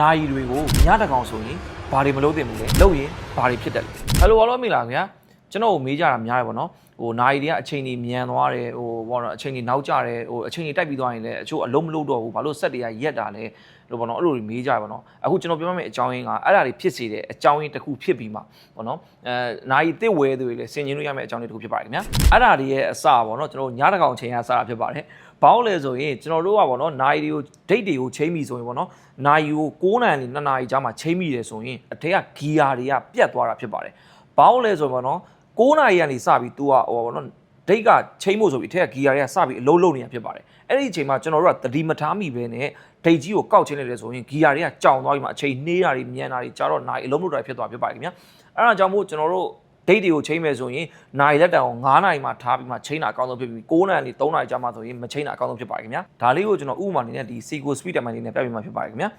နာယီတွေကိုညတကောင်ဆိုရင်ဘာတွေမလုပ်သင့်ဘူးလဲလုပ်ရင်ဘာတွေဖြစ်တယ်လဲဟယ်လိုအားလုံးမိလားခင်ဗျာ ကျွန်တော်ကိုမေးကြတာများတယ်ပေါ့နော်ဟိုနာယီတွေကအချိန်ကြီးမြန်သွားတယ်ဟိုဘောတော့အချိန်ကြီးနောက်ကျတယ်ဟိုအချိန်ကြီးတိုက်ပြီးသွားရင်လည်းအချို့အလုံးမလို့တော့ဘူးဘာလို့ဆက်တွေကရက်တာလဲလို့ပေါ့နော်အဲ့လိုတွေမေးကြတယ်ပေါ့နော်အခုကျွန်တော်ပြောမယ့်အကြောင်းရင်းကအဲ့ဒါတွေဖြစ်စေတဲ့အကြောင်းရင်းတစ်ခုဖြစ်ပြီးမှပေါ့နော်အဲနာယီတစ်ဝဲသူတွေလည်းဆင်ခြင်လို့ရမယ့်အကြောင်းရင်းတစ်ခုဖြစ်ပါတယ်ခင်ဗျာအဲ့ဒါတွေရဲ့အစပေါ့နော်ကျွန်တော်ညတကောင်အချိန်ကစတာဖြစ်ပါတယ်ဘာလို့လဲဆိုရင်ကျွန်တော်တို့ကပေါ့နော်နာယီတွေကိုဒိတ်တွေကိုချိန်ပြီဆိုရင်ပေါ့နော်နာယီကို9နာရီနဲ့2နာရီကြားမှာချိန်ပြီတယ်ဆိုရင်အထက်ကဂီယာတွေကပြတ်သွားတာဖြစ်ပါတယ်ဘာလို့လဲဆိုရင်ပေါ့နော် 9နာရီကနေစပြီး तू ကဟိုပေါ့နော်ဒိတ်ကချိန်ဖို့ဆိုပြီးအထက်ကဂီယာတွေကစပြီးအလုံးလုံးနေတာဖြစ်ပါတယ်အဲ့ဒီအချိန်မှာကျွန်တော်တို့ကသတိမထားမိပဲနဲ့ဒိတ်ကြီးကိုကောက်ချင်းလိုက်တယ်ဆိုရင်ဂီယာတွေကကြောင်သွားပြီးမှအချိန်နှေးတာတွေမြန်တာတွေကြာတော့နာရီအလုံးလုံးတာတွေဖြစ်သွားဖြစ်ပါတယ်ခင်ဗျာအဲ့ဒါကြောင့်မို့ကျွန်တော်တို့ဒိတ်တွေကိုချိန်မယ်ဆိုရင်နိုင်လက်တံကို9နိုင်မှထားပြီးမှချိန်တာအကောင်းဆုံးဖြစ်ပြီး9နိုင်နေ3နိုင်ကြာမှဆိုရင်မချိန်တာအကောင်းဆုံးဖြစ်ပါတယ်ခင်ဗျာဒါလေးကိုကျွန်တော်ဥပမာအနေနဲ့ဒီ Seco Speed Timer လေးနဲ့ပြပြမှာဖြစ်ပါတယ်ခင်ဗျာ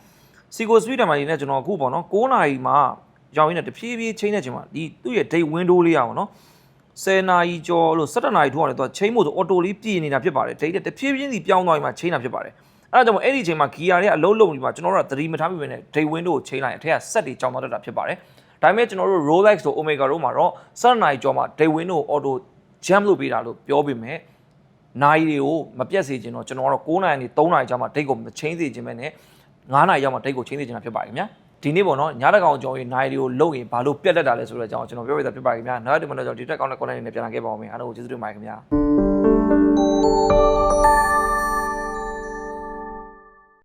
Seco Speed Timer လေးနဲ့ကျွန်တော်အခုပေါ့နော်9နိုင်မှ ရောင်းရင်းနဲ့တဖြည်းဖြည်းချိန်တဲ့ချိန်မှာဒီသူ့ရဲ့ date window လေးရပါတော့10နာရီကျော်လို့17နာရီထိုးရတယ်သူကချိန်ဖို့ဆို auto လေးပြည်နေတာဖြစ်ပါတယ် date တဖြည်းဖြည်းစီပြောင်းသွားပြီးမှချိန်တာဖြစ်ပါတယ်အဲ့ဒါကြောင့်မို့အဲ့ဒီအချိန်မှာ gear တွေကအလုံးလုံးပြီးမှကျွန်တော်တို့ကသတိမထားမိပဲနဲ့ date window ကိုချိန်လိုက်ရင်အထက်က set တွေကြောင်းသွားတတ်တာဖြစ်ပါတယ်ဒါပေမဲ့ကျွန်တော်တို့ Rolex တို့ Omega တို့မှာတော့17နာရီကျော်မှာ date window ကို auto jam လုပ်ပေးတာလို့ပြောပေမဲ့နိုင်တွေကိုမပြတ်စေချင်တော့ကျွန်တော်ကတော့9နိုင်နေ3နိုင်ကြာမှဒိတ်ကိုမချင်းစေချင်ပဲနဲ့9နိုင်ရောက်မှဒိတ်ကိုချင်းစေချင်တာဖြစ်ပါတယ်ခင်ဗျာဒီနေ့ပေါ့နော်ညတကောင်ကျော်ရင်နိုင်တွေကိုလုံရင်ဘာလို့ပြက်လက်တာလဲဆိုတဲ့အကြောင်းကျွန်တော်ပြောပြတာဖြစ်ပါခင်ဗျာနောက်တစ်ပတ်တော့ကျွန်တော်ဒီတက်ကောင်းတဲ့ content တွေနဲ့ပြန်လာခဲ့ပါအောင်မယ်အားလုံးကိုကျေးဇူးတင်ပါတယ်ခင်ဗျာ